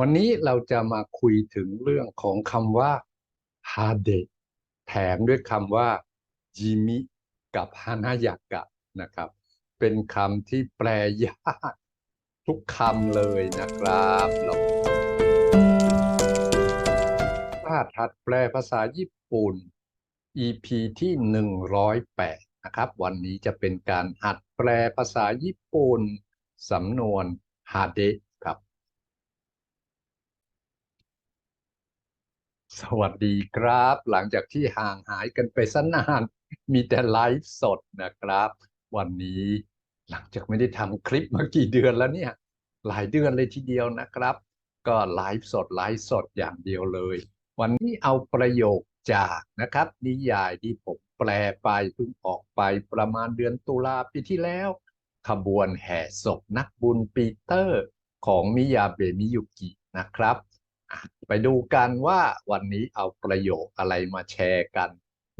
วันนี้เราจะมาคุยถึงเรื่องของคำว่าฮาเดะแถมด้วยคำว่าจิมิกับฮานายากะนะครับ เป็นคำที่แปลยากทุกคำเลยนะครับเราถ้าถัดแปลภาษาญี่ปุ่น EP ที่ 108 นะครับ วันนี้จะเป็นการหัดแปลภาษาญี่ปุ่นสำนวนฮาเดะครับ สวัสดีครับ หลังจากที่ห่างหายกันไปสันนาน มีแต่ไลฟ์สดนะครับ วันนี้หลังจากไม่ได้ทำคลิปมากี่เดือนแล้วเนี่ย หลายเดือนเลยทีเดียวนะครับ ก็ไลฟ์สดไลฟ์สดอย่างเดียวเลย วันนี้เอาประโยคจากนะครับ นิยายที่ผมแปลไปเพิ่งออกไปประมาณเดือนตุลาปีที่แล้ว ขบวนแห่ศพนักบุญปีเตอร์ของมิยาเบมิยุกินะครับ ไปดูกันว่าวันนี้เอาประโยคอะไรมาแชร์กัน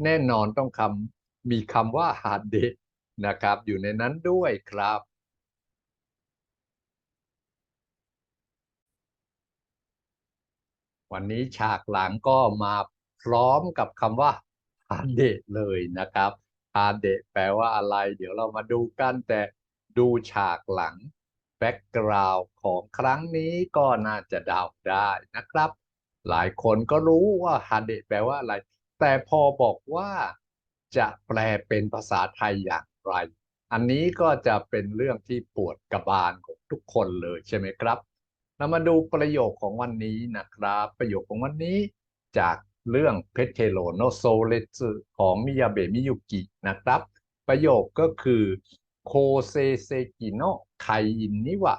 แน่นอนต้องคำมีคำว่าฮาเดะนะครับ อยู่ในนั้นด้วยครับ วันนี้ฉากหลังก็มาพร้อมกับคำว่าฮาเดเลยนะครับฮาเดแปลว่าอะไร เดี๋ยวเรามาดูกันแต่ดูฉากหลัง บ็กกราวด์ของครั้งนี้ก็น่าจะเดาได้นะครับ หลายคนก็รู้ว่าฮาเดะแปลว่าอะไร แต่พอบอกว่าจะแปลเป็นภาษาไทยอย่างไร อันนี้ก็จะเป็นเรื่องที่ปวดกระบาลของทุกคนเลยใช่ไหมครับ เรามาดูประโยคของวันนี้นะครับ ประโยคของวันนี้จากเรื่องเพเทโลโนโซเลตของมิยาเบะมิยุกินะครับ ประโยคก็คือ โคเซเซกิโนไคอินนิวะ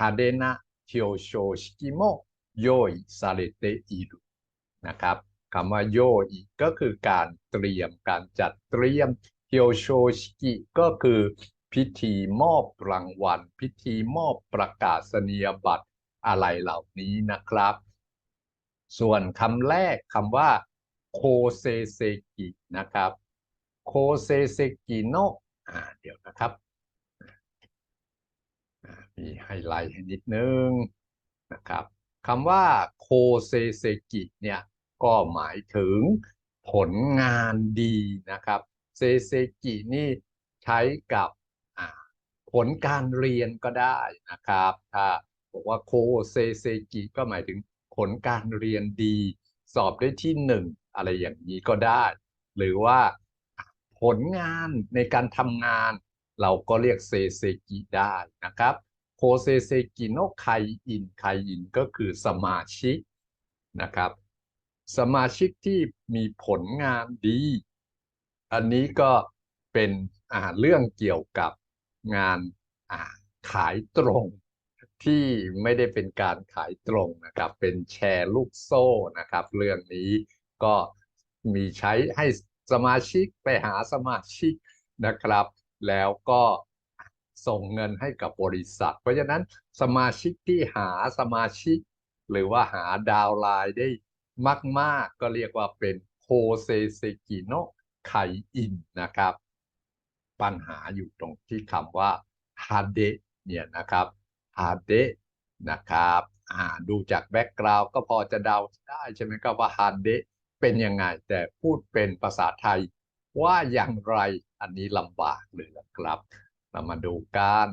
ฮาเดนะเทียวโชชิกิโมโยอิซาเรเตอิรุนะครับคำว่าโยอิก็คือการเตรียมการจัดเตรียมเทียวโชชิกิก็คือพิธีมอบรางวัล พิธีมอบประกาศนียบัตรอะไรเหล่านี้นะครับ ส่วนคำแรกคำว่าโคเซเซกินะครับโคเซเซกิโนอ่าเดี๋ยวนะครับ มีไฮไลท์ให้นิดนึงนะครับคำว่าโคเซเซกิเนี่ยก็หมายถึงผลงานดีนะครับเซเซกินี่ใช้กับผลการเรียนก็ได้นะครับ ถ้าบอกว่าโคเซเซกิก็หมายถึงผลการเรียนดี สอบได้ที่หนึ่งอะไรอย่างนี้ก็ได้ หรือว่าผลงานในการทำงาน เราก็เรียกเซเซกิได้นะครับ โคเซเซกิโนไคอินไคอินก็คือสมาชิกนะครับ สมาชิกที่มีผลงานดี อันนี้ก็เป็นอ่าเรื่องเกี่ยวกับงานาขายตรงที่ไม่ได้เป็นการขายตรงนะครับ เป็นแชร์ลูกโซ่นะครับ เรื่องนี้ก็มีใช้ให้สมาชิกไปหาสมาชิกนะครับ แล้วก็ ส่งเงินให้กับบริษัท เพราะฉะนั้นสมาชิกที่หาสมาชิก หรือว่าหาดาวไลน์ได้มาก ๆ ก็เรียกว่าเป็นโคเซเซกิโนไคอินนะครับ ปัญหาอยู่ตรงที่คำว่าฮาเดเนี่ยนะครับฮาเดนะครับอ่าดูจากแบ็กกราวก็พอจะเดาได้ใช่ไหมครับว่าฮาเดเป็นยังไงแต่พูดเป็นภาษาไทยว่าอย่างไรอันนี้ลำบากเลยนะครับ เรามาดูกัน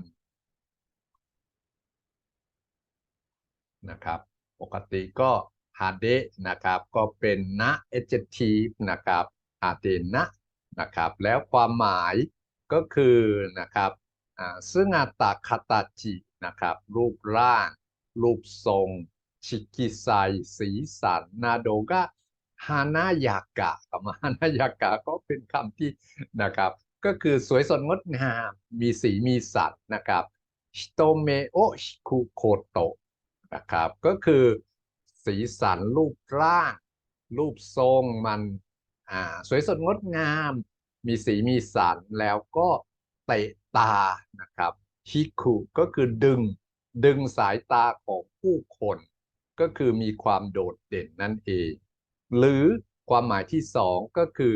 นะครับ ปกติก็ฮาเดนะครับ ก็เป็นนะ adjective นะครับฮาเดนะนะครับ แล้วความหมายก็คือนะครับซึ่งอาตาคาตาจินะครับ รูปร่าง รูปทรง ชิกิไซสีสัน นาโดกะฮานายากะกับฮานายากะก็เป็นคำที่นะครับ ก็คือสวยสดงดงาม มีสีมีสันนะครับฮิโตเมโอชิคุโคโตะนะครับ ก็คือสีสันรูปร่าง รูปทรงมันสวยสดงดงาม มีสีมีสันแล้วก็เตะตานะครับฮิคุก็คือดึง ดึงสายตาของผู้คน ก็คือมีความโดดเด่นนั่นเอง หรือความหมายที่สองก็คือ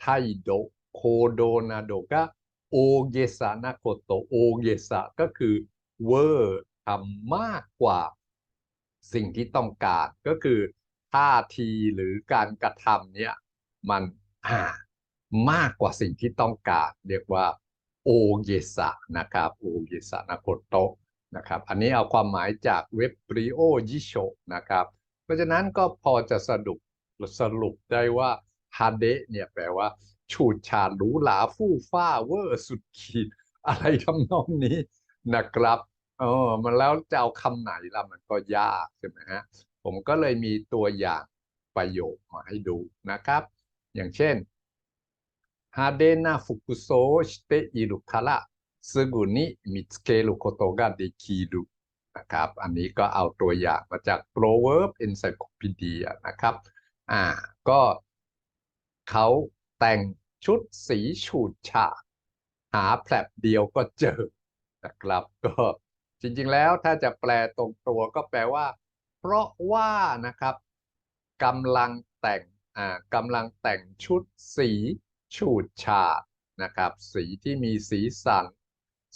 ไทโด โคโดนาโดกะโอเกสานาโคโตโอเกสะก็คือเวอร์ทำมากกว่าสิ่งที่ต้องการก็คือท่าทีหรือการกระทำเนี่ยมันอ่ามากกว่าสิ่งที่ต้องการ เรียกว่าโอเยสะนะครับโอเยสะนาโคโตนะครับอันนี้เอาความหมายจากเว็บปริโอยิโชนะครับ เพราะฉะนั้นก็พอจะสรุปสรุปได้ว่าฮาเดะเนี่ยแปลว่า ฉูดฉาดหรูหราฟู่ฟ้าเวอร์สุดขีด อะไรทำนองนี้นะครับเออมันแล้วจะเอาคำไหนละมันก็ยากใช่ไหมฮะผมก็เลยมีตัวอย่างประโยคมาให้ดูนะครับ อย่างเช่นฮาเดนาฟุกุโซชิเตอิรุคาระสึกุนิมิสเกลุโคโตกะเดคิรุนะครับ อันนี้ก็เอาตัวอย่างมาจาก Proverb Encyclopedia นะครับ อ่า ก็เขาแต่ง ชุดสีฉูดฉาดหาแผลบเดียวก็เจอนะครับก็จริงๆแล้วถ้าจะแปลตรงตัวก็แปลว่า เพราะว่านะครับกำลังแต่งอ่ากำลังแต่งชุดสีฉูดฉาดนะครับ สีที่มีสีสัน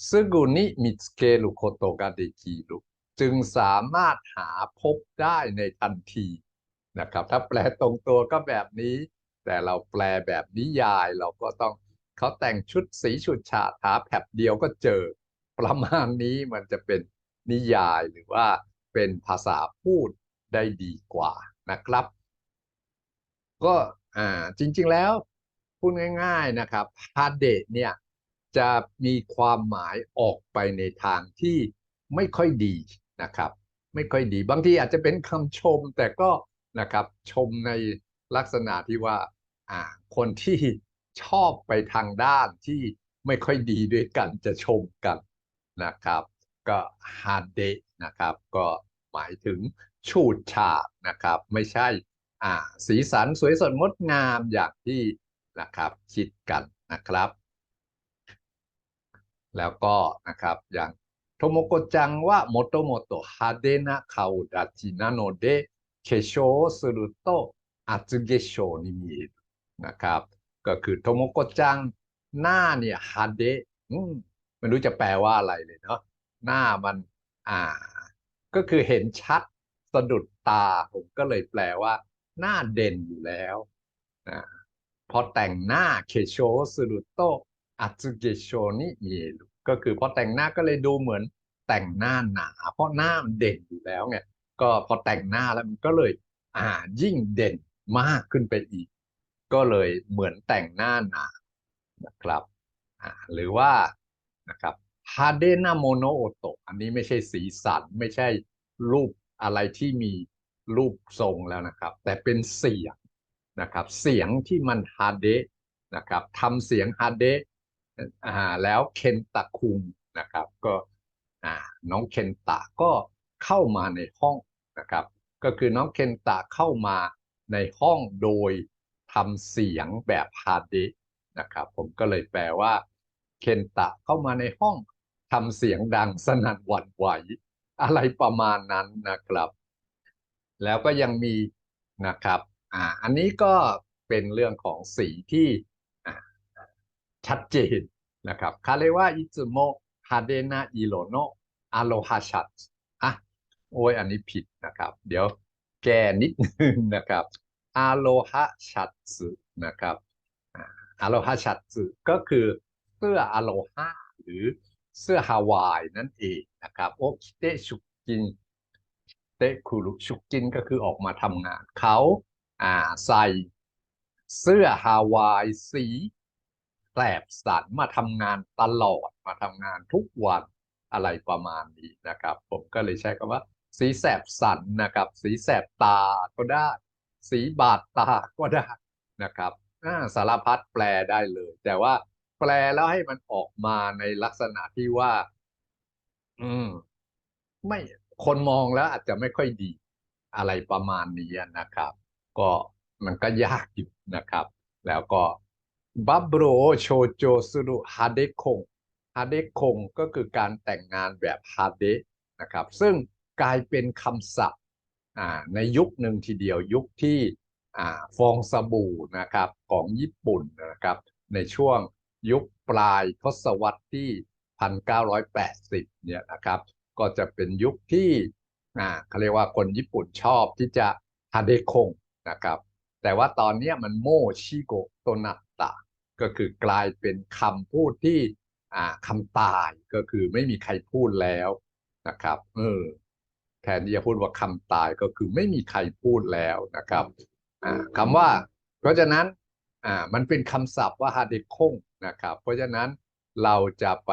ซึกุนิมิสเกลุโคโตกาเดคิรุจึงสามารถหาพบได้ในทันทีนะครับ ถ้าแปลตรงตัวก็แบบนี้ แต่เราแปลแบบนิยายเราก็ต้องเขาแต่งชุดสีฉูดฉาดหาแผบเดียวก็เจอ ประมาณนี้มันจะเป็นนิยายหรือว่าเป็นภาษาพูดได้ดีกว่านะครับ ก็อ่าจริง ๆแล้วพูดง่าย ๆนะครับฮาเดะเนี่ยจะมีความหมายออกไปในทางที่ไม่ค่อยดีนะครับ ไม่ค่อยดี บางทีอาจจะเป็นคำชมแต่ก็นะครับชมในลักษณะที่ว่า อ่าคนที่ชอบไปทางด้านที่ไม่ค่อยดีด้วยกันจะชมกันนะครับ ก็ฮาเดนะครับ ก็หมายถึงฉูดฉาดนะครับ ไม่ใช่อ่าสีสันสวยสดงดงามอย่างที่นะครับคิดกันนะครับ แล้วก็นะครับอย่างโทโมโกจังว่าโมโตโมโตฮาเดนะคาดาจินาโนเดเคโชสุรุโตอัตสึเกโชนิมิเอ นะครับ ก็คือโทโมโกจังหน้าเนี่ยฮาเดะไม่รู้จะแปลว่าอะไรเลยเนาะหน้ามันอ่า ก็คือเห็นชัดสะดุดตาผมก็เลยแปลว่า หน้าเด่นอยู่แล้วนะพอแต่งหน้าเคโชสุรุโตอัตสึเกโชนิเมรุก็คือพอแต่งหน้าก็เลยดูเหมือนแต่งหน้าหนา เพราะหน้ามันเด่นอยู่แล้วไงก็พอแต่งหน้าแล้วมันก็เลย อ่ายิ่งเด่นมากขึ้นไปอีก ก็เลยเหมือนแต่งหน้าหนานะครับหรือว่านะครับฮาเดนาโมโนโอโตอันนี้ไม่ใช่สีสันไม่ใช่รูปอะไรที่มีรูปทรงแล้วนะครับ แต่เป็นเสียงนะครับเสียงที่มันฮาเดนะครับทำเสียงฮาเดอ่าแล้วเคนตะคุงนะครับก็อ่าน้องเคนตะก็เข้ามาในห้องนะครับ ก็คือน้องเคนตะเข้ามาในห้องโดย ทำเสียงแบบฮาเดนะครับผมก็เลยแปลว่า เคนตะเข้ามาในห้องทำเสียงดังสนั่นหวั่นไหว อะไรประมาณนั้นนะครับ แล้วก็ยังมีนะครับอ่าอันนี้ก็เป็นเรื่องของสีที่ชัดเจนนะครับคาเรว่าอิซุโมฮาเดนาอิโรโนอาโลฮาชัดอะโอ้ยอันนี้ผิดนะครับ เดี๋ยวแก้นิดนึงนะครับ อาโลฮาชัดสึนะครับอาโลฮาชัดสึก็คือเสื้ออาโลฮาหรือเสื้อฮาวายนั่นเองนะครับโอคิเตชุกินเตคุรุชุกินก็คือออกมาทำงานเขาอ่าใส่เสื้อฮาวายสีแสบสันมาทำงานตลอดมาทำงานทุกวันอะไรประมาณนี้นะครับ ผมก็เลยใช้คำว่า สีแสบสันนะครับ สีแสบตาก็ได้ สีบาดตาก็ได้นะครับสารพัดแปลได้เลย แต่ว่าแปลแล้วให้มันออกมาในลักษณะที่ว่า อืม ไม่คนมองแล้วอาจจะไม่ค่อยดี อะไรประมาณนี้นะครับ ก็มันก็ยากอยู่นะครับ แล้วก็บับโรโชโจสุรุฮาเดคงฮาเดคงก็คือการแต่งงานแบบฮาเดนะครับ ซึ่งกลายเป็นคำศัพท์ ในยุคหนึ่งทีเดียวยุคที่ฟองสบู่นะครับของญี่ปุ่นนะครับในช่วงยุคปลายทศวรรษที่ 1980 เนี่ยนะครับก็จะเป็นยุคที่เขาเรียกว่าคนญี่ปุ่นชอบที่จะฮาเดคงนะครับแต่ว่าตอนนี้มันโมชิโกโตนัตตะ ก็คือกลายเป็นคำพูดที่คำตายก็คือไม่มีใครพูดแล้วนะครับเออ แทนที่จะพูดว่าคำตายก็คือไม่มีใครพูดแล้วนะครับอ่าคำว่า เพราะฉะนั้นอ่ามันเป็นคำศัพท์ว่าฮาเดคงนะครับ เพราะฉะนั้นเราจะไป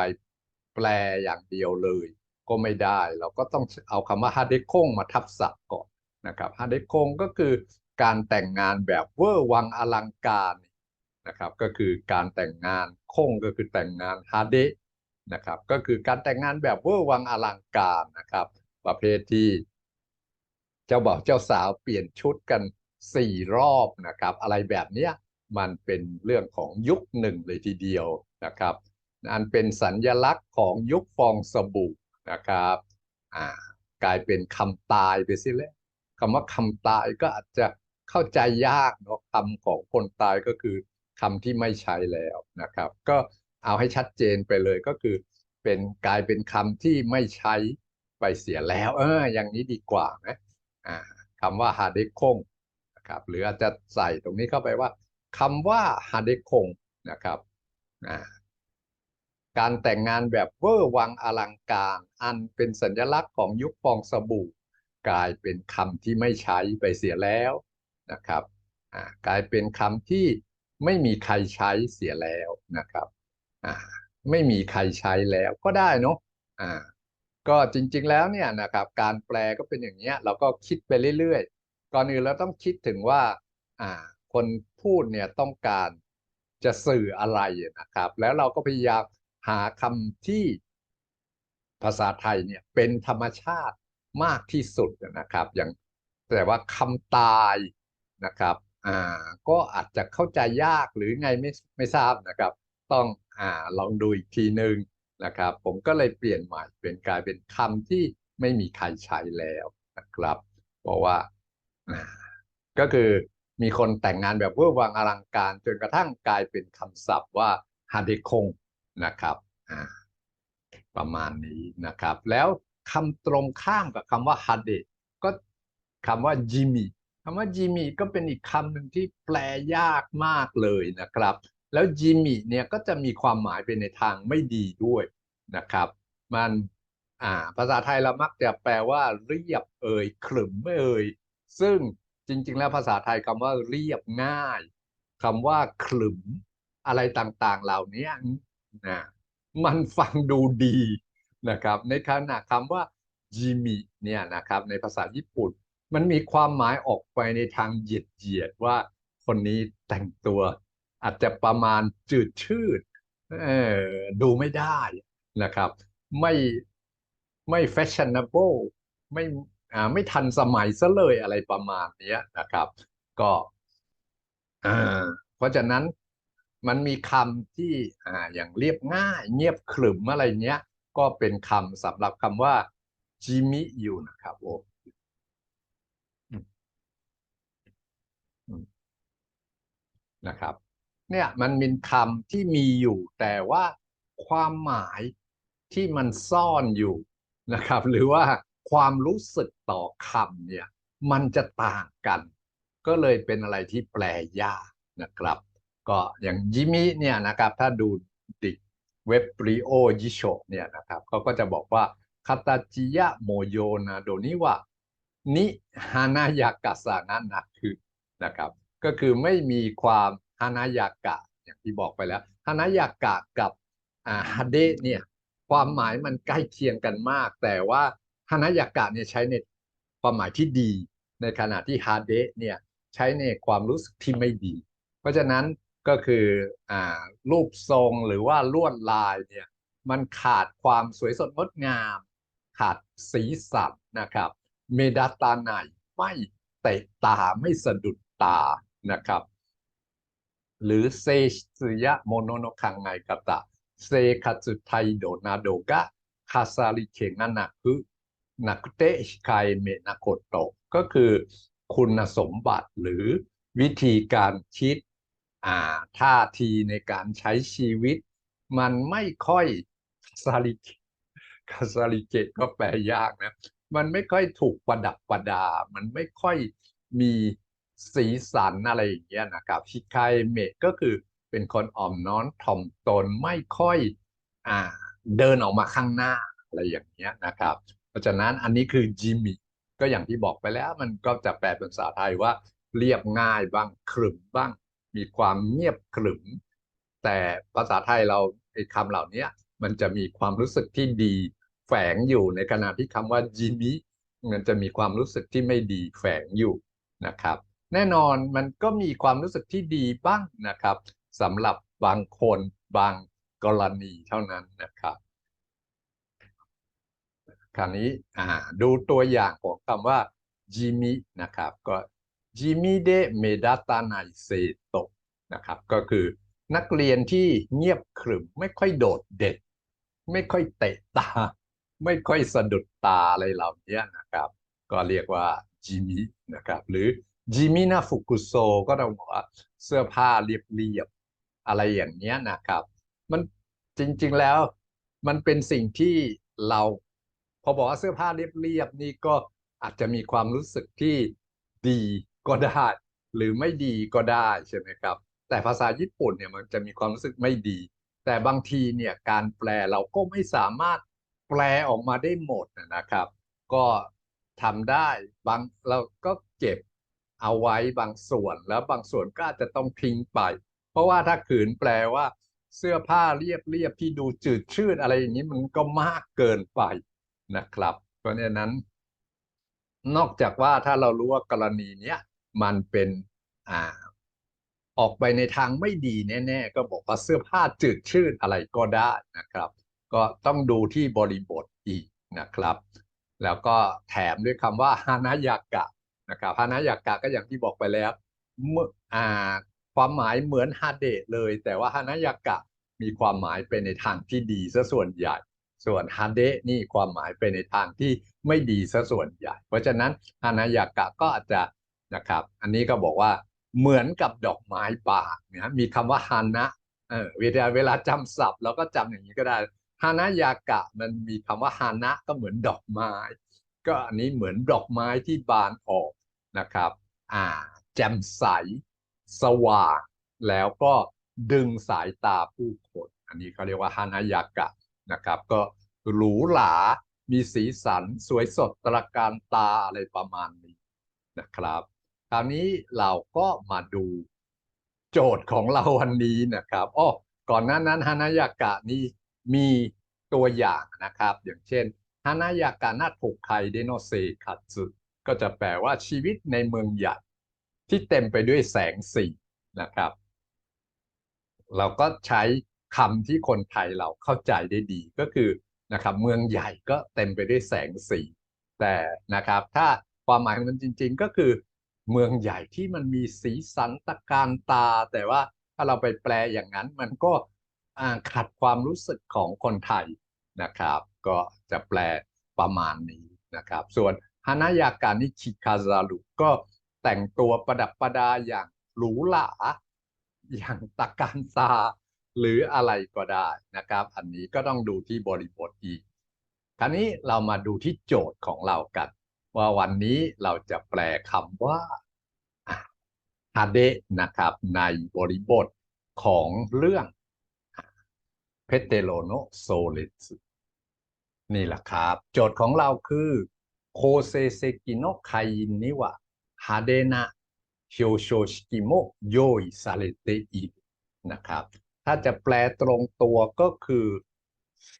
แปลอย่างเดียวเลย ก็ไม่ได้ เราก็ต้องเอาคำว่าฮาเดคงมาทับศัพท์ก่อนนะครับฮาเดคงก็คือการแต่งงานแบบเวอร์วังอลังการนะครับก็คือการแต่งงานคงก็คือแต่งงานฮาเดนะครับก็คือการแต่งงานแบบเวอร์วังอลังการนะครับ ประเภทที่ เจ้าบ่าวเจ้าสาวเปลี่ยนชุดกันสี่รอบนะครับ อะไรแบบเนี้ยมันเป็นเรื่องของยุคหนึ่งเลยทีเดียวนะครับ อันเป็นสัญญลักษณ์ของยุคฟองสบู่นะครับอ่ากลายเป็นคำตายไปสิแล้วคำว่าคำตายก็อาจจะเข้าใจยากเนาะคำของคนตายก็คือคำที่ไม่ใช้แล้วนะครับ ก็เอาให้ชัดเจนไปเลยก็คือ เป็นกลายเป็นคำที่ไม่ใช้ ไปเสียแล้ว เออ อย่างนี้ดีกว่านะอ่าคำว่าฮาเดคงนะครับหรืออาจจะใส่ตรงนี้เข้าไปว่าคำว่าฮาเดคงนะครับอ่าการแต่งงานแบบเวอร์วังอลังการ อันเป็นสัญลักษณ์ของยุคฟองสบู่ กลายเป็นคำที่ไม่ใช้ไปเสียแล้วนะครับอ่ากลายเป็นคำที่ไม่มีใครใช้เสียแล้วนะครับอ่าไม่มีใครใช้แล้วก็ได้เนาะอ่า ก็จริง ๆ แล้วเนี่ยนะครับการแปลก็เป็นอย่างเนี้ยเราก็คิดไปเรื่อยๆ ก่อนอื่นเราต้องคิดถึงว่าอ่าคนพูดเนี่ยต้องการจะสื่ออะไรนะครับ แล้วเราก็พยายามหาคำที่ภาษาไทยเนี่ยเป็นธรรมชาติมากที่สุดนะครับ อย่างแต่ว่าคำตายนะครับอ่าก็อาจจะเข้าใจยากหรือไงไม่ไม่ทราบนะครับ ต้องอ่าลองดูอีกทีหนึ่ง นะครับ ผมก็เลยเปลี่ยนใหม่เป็นกลายเป็นคำที่ไม่มีใครใช้แล้วนะครับ เพราะว่า ก็คือมีคนแต่งงานแบบเวอร์วังอลังการ จนกระทั่งกลายเป็นคำศัพท์ว่าฮาเดคงนะครับประมาณนี้นะครับ แล้วคำตรงข้ามกับคำว่าฮาเดก็คำว่าจิมิคำว่าจิมิก็เป็นอีกคำหนึ่งที่แปลยากมากเลยนะครับ แล้วจิมิเนี่ยก็จะมีความหมายไปในทางไม่ดีด้วยนะครับ มันอ่าภาษาไทยเรามักจะแปลว่าเรียบเอ่ยขรึมเอ่ยซึ่งจริง ๆ แล้วภาษาไทยคำว่าเรียบง่ายคำว่าขรึมอะไรต่างๆ เหล่านี้นะมันฟังดูดีนะครับ ในขณะคำว่าจิมิเนี่ยนะครับในภาษาญี่ปุ่น มันมีความหมายออกไปในทางเหยียดเหยียดว่าคนนี้แต่งตัว อาจจะประมาณจืดชืดดูไม่ได้นะครับ ไม่ไม่แฟชั่นน a b l e ไม่อ่าไม่ทันสมัยซะเลยอะไรประมาณนี้นะครับ ก็อ่าเพราะฉะนั้นมันมีคำที่อ่าอย่างเรียบง่าย เงียบขรึมอะไรเนี้ย ก็เป็นคำสำหรับคำว่าจิมิอยู่นะครับโอ้นะครับ เนี่ยมันเป็นคำที่มีอยู่ แต่ว่าความหมายที่มันซ่อนอยู่นะครับ หรือว่าความรู้สึกต่อคำเนี่ยมันจะต่างกัน ก็เลยเป็นอะไรที่แปลยากนะครับ ก็อย่างยิมิเนี่ยนะครับถ้าดูดิเว็บริโอยิโชเนี่ยนะครับเขาก็จะบอกว่าคาตาจิยะโมโยนาโดนิวะนิฮานายากะสานันนะคือนะครับ ก็คือไม่มีความ ฮานายากะอย่างที่บอกไปแล้วฮานายากะกับอ่าฮาเดะเนี่ยความหมายมันใกล้เคียงกันมาก แต่ว่าฮานายากะเนี่ยใช้ในความหมายที่ดี ในขณะที่ฮาเดะเนี่ยใช้ในความรู้สึกที่ไม่ดี เพราะฉะนั้นก็คืออ่ารูปทรงหรือว่าลวดลายเนี่ยมันขาดความสวยสดงดงาม ขาดสีสันนะครับ เมดาตาไหนไม่เตะตาไม่สะดุดตานะครับ หรือเซซึยะโมโนโนคังไงกตะ เซคาสึไทโดนาโดกะคาซาริเคงานาคุนักเตชิไคเมนาโกโตก็คือคุณสมบัติหรือวิธีการคิดอ่าท่าทีในการใช้ชีวิต มันไม่ค่อยคาซาลิคาซาลิเกตก็แปลยากนะ มันไม่ค่อยถูกประดับประดา มันไม่ค่อยมี สีสันอะไรอย่างเงี้ยนะครับฮิคายเมะก็คือเป็นคนอ่อมน้อมถ่อมตนไม่ค่อยอ่าเดินออกมาข้างหน้าอะไรอย่างเงี้ยนะครับ เพราะฉะนั้นอันนี้คือจิมมี่ก็อย่างที่บอกไปแล้วมันก็จะแปลเป็นภาษาไทยว่า เรียบง่ายบ้างขรึมบ้าง มีความเงียบขรึม แต่ภาษาไทยเราไอ้คำเหล่านี้มันจะมีความรู้สึกที่ดีแฝงอยู่ในขณะที่คำว่าจิมมี่มันจะมีความรู้สึกที่ไม่ดีแฝงอยู่นะครับ แน่นอนมันก็มีความรู้สึกที่ดีบ้างนะครับสำหรับบางคนบางกรณีเท่านั้นนะครับ คราวนี้ดูตัวอย่างของคำว่าจิมินะครับก็จิมิเดเมดาตาไนเซโตนะครับ ก็คือนักเรียนที่เงียบขรึมไม่ค่อยโดดเด่นไม่ค่อยเตะตา ไม่ค่อยสะดุดตาอะไรเหล่านี้นะครับ ก็เรียกว่าจิมินะครับ หรือ จิมินาฟุกุโซก็ต้องบอกว่าเสื้อผ้าเรียบๆอะไรอย่างเนี้ยนะครับ มันจริงๆแล้วมันเป็นสิ่งที่เราพอบอกว่าเสื้อผ้าเรียบๆนี่ก็อาจจะมีความรู้สึกที่ดีก็ได้หรือไม่ดีก็ได้ใช่ไหมครับ แต่ภาษาญี่ปุ่นเนี่ยมันจะมีความรู้สึกไม่ดี แต่บางทีเนี่ยการแปลเราก็ไม่สามารถแปลออกมาได้หมดนะครับ ก็ทำได้บางเราก็เก็บ เอาไว้บางส่วนแล้วบางส่วนก็อาจจะต้องทิ้งไป เพราะว่าถ้าขืนแปลว่า เสื้อผ้าเรียบเรียบที่ดูจืดชืดอะไรอย่างนี้มันก็มากเกินไปนะครับ เพราะฉะนั้น นอกจากว่าถ้าเรารู้ว่ากรณีเนี้ยมันเป็นอ่าออกไปในทางไม่ดีแน่ ๆ ก็บอกว่าเสื้อผ้าจืดชืดอะไรก็ได้นะครับ ก็ต้องดูที่บริบทอีกนะครับ แล้วก็แถมด้วยคำว่าฮานายากะ นะครับฮานายากะก็อย่างที่บอกไปแล้วเมื่อ่าความหมายเหมือนฮาเดะเลย แต่ว่าฮานายากะมีความหมายไปในทางที่ดีซะส่วนใหญ่ ส่วนฮาเดะนี่ความหมายไปในทางที่ไม่ดีซะส่วนใหญ่ เพราะฉะนั้นฮานายากะก็อาจจะนะครับ อันนี้ก็บอกว่าเหมือนกับดอกไม้ป่าเนี่ยมีคำว่าฮานะเออเวลาเวลาจำศัพท์เราก็จำอย่างนี้ก็ได้ฮานายากะมันมีคำว่าฮานะก็เหมือนดอกไม้ ก็อันนี้เหมือนดอกไม้ที่บานออก นะครับ อ่า แจ่มใส สว่าง แล้วก็ดึงสายตาผู้คน อันนี้เขาเรียกว่าฮานายากะนะครับ ก็หรูหรามีสีสันสวยสดตระการตาอะไรประมาณนี้นะครับ คราวนี้เราก็มาดูโจทย์ของเราวันนี้นะครับอ้อก่อนหน้านั้นฮานายากะนี่มีตัวอย่างนะครับ อย่างเช่นฮานายากะนาโทไคเดโนเซคัตสึ ก็จะแปลว่าชีวิตในเมืองใหญ่ที่เต็มไปด้วยแสงสีนะครับ เราก็ใช้คำที่คนไทยเราเข้าใจได้ดีก็คือนะครับเมืองใหญ่ก็เต็มไปด้วยแสงสี แต่นะครับถ้าความหมายของมันจริง ๆ ก็คือเมืองใหญ่ที่มันมีสีสันตะการตา แต่ว่าถ้าเราไปแปลอย่างนั้นมันก็ขัดความรู้สึกของคนไทยนะครับ ก็จะแปลประมาณนี้นะครับ ส่วน ฮานายากานิชิคาซารุก็แต่งตัวประดับประดาอย่างหรูหราอย่างตะการตาหรืออะไรก็ได้นะครับ อันนี้ก็ต้องดูที่บริบทอีก คราวนี้เรามาดูที่โจทย์ของเรากัน ว่าวันนี้เราจะแปลคำว่าฮาเดะนะครับในบริบทของเรื่องเพเตโลโนโซเลตนี่แหละครับ โจทย์ของเราคือ โคเซเซกิโนไคนิวะฮาเดนะโฮโชชิกิโมโยอิซาเลเตอินะครับ ถ้าจะแปลตรงตัวก็คือ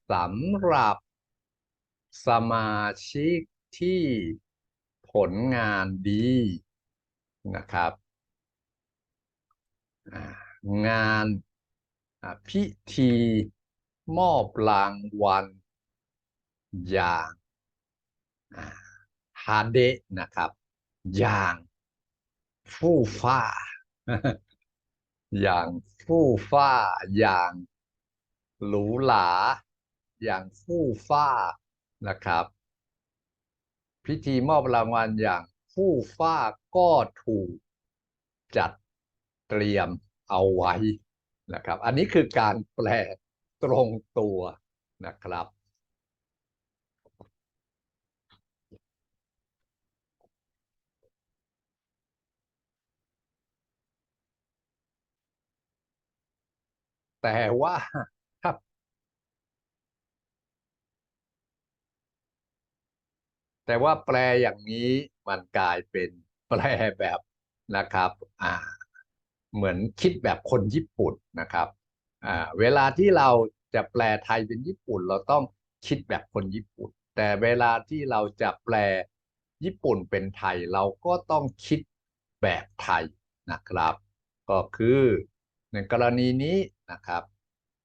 สำหรับสมาชิกที่ผลงานดีนะครับ งานพิธีมอบรางวัลอย่าง ฮาเดะนะครับ อย่างฟู่ฟ้า อย่างฟู่ฟ้า อย่างหรูหรา อย่างฟู่ฟ้านะครับ พิธีมอบรางวัลอย่างฟู่ฟ้าก็ถูกจัดเตรียมเอาไว้นะครับ อันนี้คือการแปลตรงตัวนะครับ แต่ว่าถ้าแต่ว่าแปลอย่างนี้มันกลายเป็นแปลแบบนะครับ อ่า เหมือนคิดแบบคนญี่ปุ่นนะครับ อ่า เวลาที่เราจะแปลไทยเป็นญี่ปุ่น เราต้องคิดแบบคนญี่ปุ่น แต่เวลาที่เราจะแปลญี่ปุ่นเป็นไทยเราก็ต้องคิดแบบไทยนะครับ ก็คือในกรณีนี้ นะครับ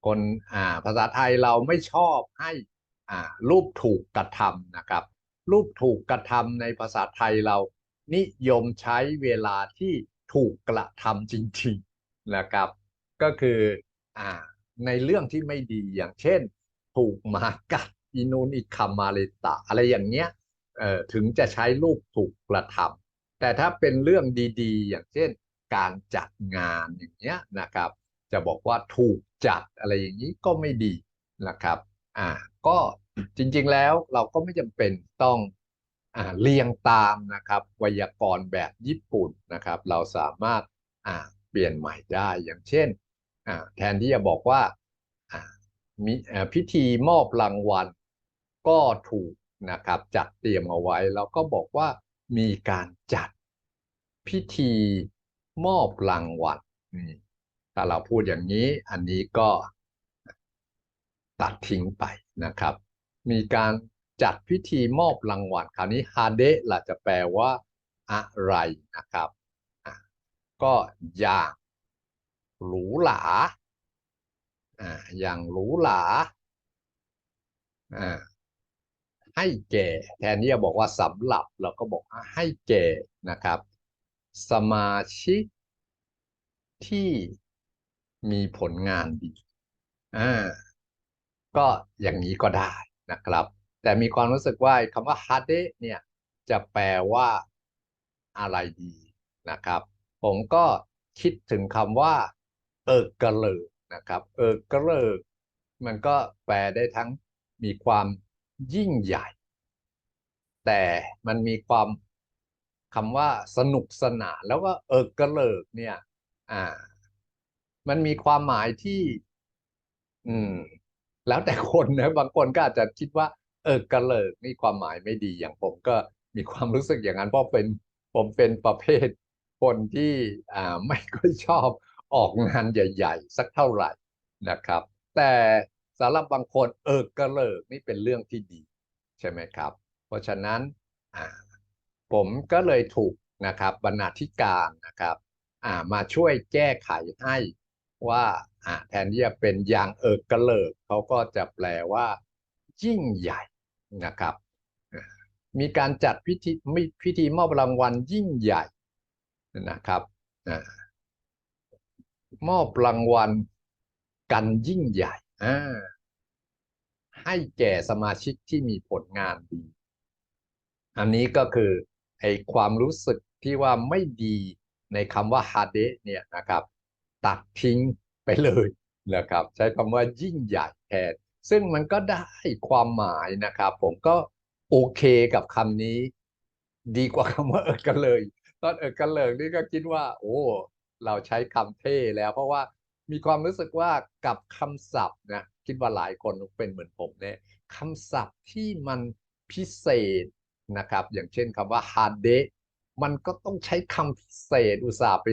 คนอ่าภาษาไทยเราไม่ชอบให้อ่ารูปถูกกระทำนะครับ รูปถูกกระทำในภาษาไทยเรานิยมใช้เวลาที่ถูกกระทำจริงๆนะครับ ก็คืออ่าในเรื่องที่ไม่ดีอย่างเช่น ถูกหมากัดอินูนอิคามาเลตะ อะไรอย่างเงี้ยเอ่อถึงจะใช้รูปถูกกระทำแต่ถ้าเป็นเรื่องดีๆ อย่างเช่น การจัดงานอย่างเงี้ยนะครับ จะบอกว่าถูกจัดอะไรอย่างนี้ก็ไม่ดีนะครับอ่าก็จริงๆแล้วเราก็ไม่จำเป็นต้องอ่าเรียงตามนะครับไวยากรณ์แบบญี่ปุ่นนะครับ เราสามารถอ่าเปลี่ยนใหม่ได้อย่างเช่นอ่าแทนที่จะบอกว่าอ่ามีอ่าพิธีมอบรางวัล ก็ถูกนะครับจัดเตรียมเอาไว้ แล้วก็บอกว่ามีการจัดพิธีมอบรางวัลนี่ ถ้าเราพูดอย่างนี้อันนี้ก็ตัดทิ้งไปนะครับ มีการจัดพิธีมอบรางวัล คราวนี้ฮาเดะล่ะจะแปลว่าอะไรนะครับ ก็อย่างหรูหราอย่างหรูหราให้แก่ แทนที่จะบอกว่าสำหรับเราก็บอกให้แก่นะครับ สมาชิกที่ มีผลงานดีอ่าก็อย่างนี้ก็ได้นะครับ แต่มีความรู้สึกว่าคำว่าฮาเดเนี่ย จะแปลว่าอะไรดีนะครับ ผมก็คิดถึงคำว่า เออกระเลิกนะครับ เออกระเลิกมันก็แปลได้ทั้งมีความยิ่งใหญ่ แต่มันมีความคำว่าสนุกสนานแล้วก็เออกระเลิกเนี่ย อ่า มันมีความหมายที่ อืม แล้วแต่คนนะบางคนก็อาจจะคิดว่า เออกระเลิกนี่ความหมายไม่ดีอย่างผมก็มีความรู้สึกอย่างนั้นเพราะเป็นผมเป็นประเภทคนที่อ่าไม่ค่อยชอบออกงานใหญ่ ๆ สักเท่าไหร่นะครับ แต่สำหรับบางคนเออกระเลิกนี่เป็นเรื่องที่ดี ใช่ไหมครับ เพราะฉะนั้นอ่าผมก็เลยถูกนะครับบรรณาธิการนะครับอ่ามาช่วยแก้ไขให้ ว่าแทนที่จะเป็นอย่างเอิกกระเลิกเขาก็จะแปลว่า ยิ่งใหญ่นะครับ มีการจัดพิธีมีพิธีมอบรางวัลยิ่งใหญ่นะครับอมอบรางวัลกันยิ่งใหญ่อาให้แก่สมาชิกที่มีผลงานดี อันนี้ก็คือไอความรู้สึกที่ว่าไม่ดีในคำว่าฮาเดเนี่ยนะครับ ตัดทิ้งไปเลยนะครับ ใช้คำว่ายิ่งใหญ่แทนซึ่งมันก็ได้ความหมายนะครับ ผมก็โอเคกับคำนี้ ดีกว่าคำว่าเออกันเลย ตอนเออกันเลยนี่ก็คิดว่า โอ้ เราใช้คำเท่แล้ว เพราะว่ามีความรู้สึกว่ากับคำศัพท์นะคิดว่าหลายคนเป็นเหมือนผมเนี่ยคำศัพท์ที่มันพิเศษนะครับ อย่างเช่นคำว่าฮาเดมันก็ต้องใช้คำพิเศษอุตส่าห์ไป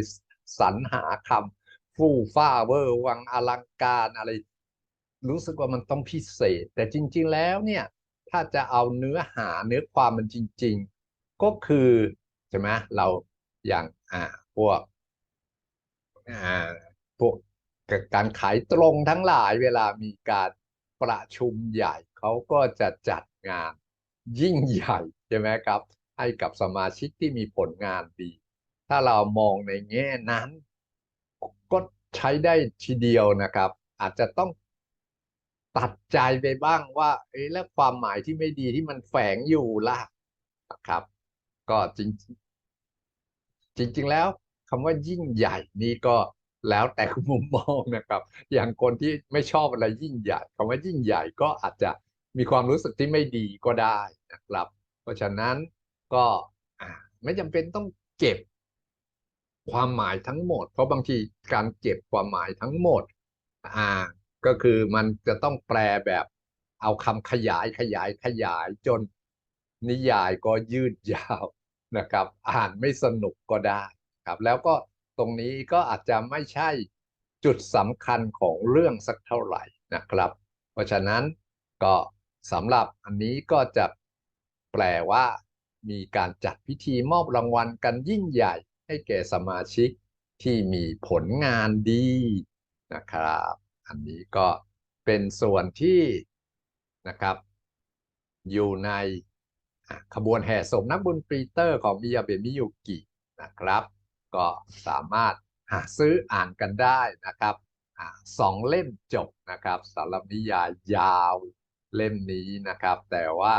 สรรหาคำ ฟู่ฟ้าเวอร์วังอลังการอะไร รู้สึกว่ามันต้องพิเศษ แต่จริง ๆ แล้วเนี่ย ถ้าจะเอาเนื้อหาเนื้อความมันจริง ๆ ก็คือใช่ไหมเราอย่างอ่าพวกอ่าพวกการขายตรงทั้งหลายเวลามีการประชุมใหญ่เขาก็จะจัดงานยิ่งใหญ่ใช่ไหมครับ ให้กับสมาชิกที่มีผลงานดี ถ้าเรามองในแง่นั้น ก็ใช้ได้ทีเดียวนะครับ อาจจะต้องตัดใจไปบ้างว่า เอ้แล้วความหมายที่ไม่ดีที่มันแฝงอยู่ล่ะนะครับ ก็จริง จริง ๆ แล้วคำว่ายิ่งใหญ่นี่ก็แล้วแต่มุมมองนะครับ อย่างคนที่ไม่ชอบอะไรยิ่งใหญ่คำว่ายิ่งใหญ่ก็อาจจะมีความรู้สึกที่ไม่ดีก็ได้นะครับ เพราะฉะนั้นก็ไม่จำเป็นต้องเก็บ ความหมายทั้งหมด เพราะบางทีการเก็บความหมายทั้งหมดอ่าก็คือมันจะต้องแปลแบบเอาคำขยายขยายขยายจนนิยายก็ยืดยาวนะครับ อ่านไม่สนุกก็ได้ครับ แล้วก็ตรงนี้ก็อาจจะไม่ใช่จุดสำคัญของเรื่องสักเท่าไหร่นะครับ เพราะฉะนั้นก็สำหรับอันนี้ก็จะแปลว่า มีการจัดพิธีมอบรางวัลกันยิ่งใหญ่ ให้แก่สมาชิกที่มีผลงานดีนะครับ อันนี้ก็เป็นส่วนที่นะครับ อยู่ในขบวนแห่สมนักบุญปรีเตอร์ของมิยาเบมิยุกินะครับ ก็สามารถหาซื้ออ่านกันได้นะครับสองเล่มจบนะครับสารบนิยายยาวเล่มนี้นะครับ แต่ว่า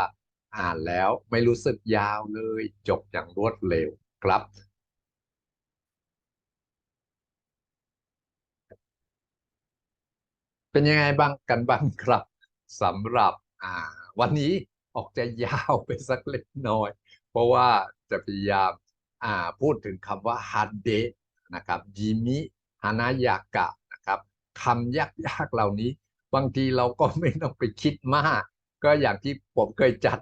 อ่านแล้วไม่รู้สึกยาวเลยจบอย่างรวดเร็วครับ เป็นยังไงบ้างกันบ้างครับสำหรับอ่าวันนี้ออกจะยาวไปสักเล็กน้อย เพราะว่าจะพยายามอ่าพูดถึงคำว่าฮันเดนะครับยิมิฮานายากะนะครับคำยากๆเหล่านี้ บางทีเราก็ไม่ต้องไปคิดมาก ก็อย่างที่ผมเคยจัด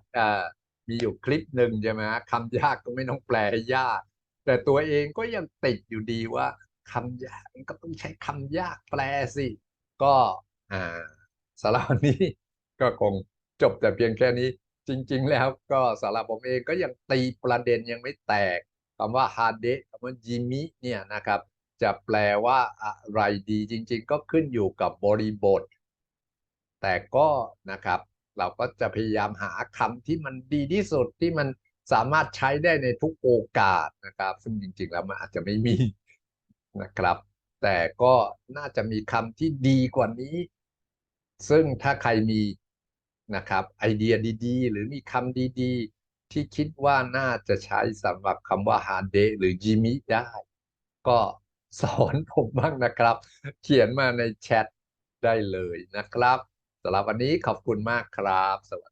มีอยู่คลิปหนึ่งใช่ไหมคำยากก็ไม่ต้องแปลให้ยาก แต่ตัวเองก็ยังติดอยู่ดีว่าคำยากก็ต้องใช้คำยากแปลสิ ก็อ่าสำหรับวันนี้ก็คงจบแต่เพียงแค่นี้ จริง ๆ แล้วก็สำหรับผมเองก็ยังตีประเด็นยังไม่แตกคำว่าฮาเดคำว่าจิมิเนี่ยนะครับ จะแปลว่าอะไรดีจริง ๆ ก็ขึ้นอยู่กับบริบท แต่ก็นะครับ เราก็จะพยายามหาคำที่มันดีที่สุดที่มันสามารถใช้ได้ในทุกโอกาสนะครับ ซึ่งจริง ๆ แล้วมันอาจจะไม่มีนะครับ แต่ก็น่าจะมีคำที่ดีกว่านี้ ซึ่งถ้าใครมีนะครับไอเดียดีๆ หรือมีคำดีๆ ที่คิดว่าน่าจะใช้สำหรับคำว่าฮาเดหรือจิมิได้ ก็สอนผมบ้างนะครับ เขียนมาในแชทได้เลยนะครับสำหรับวันนี้ขอบคุณมากครับ สวัสดี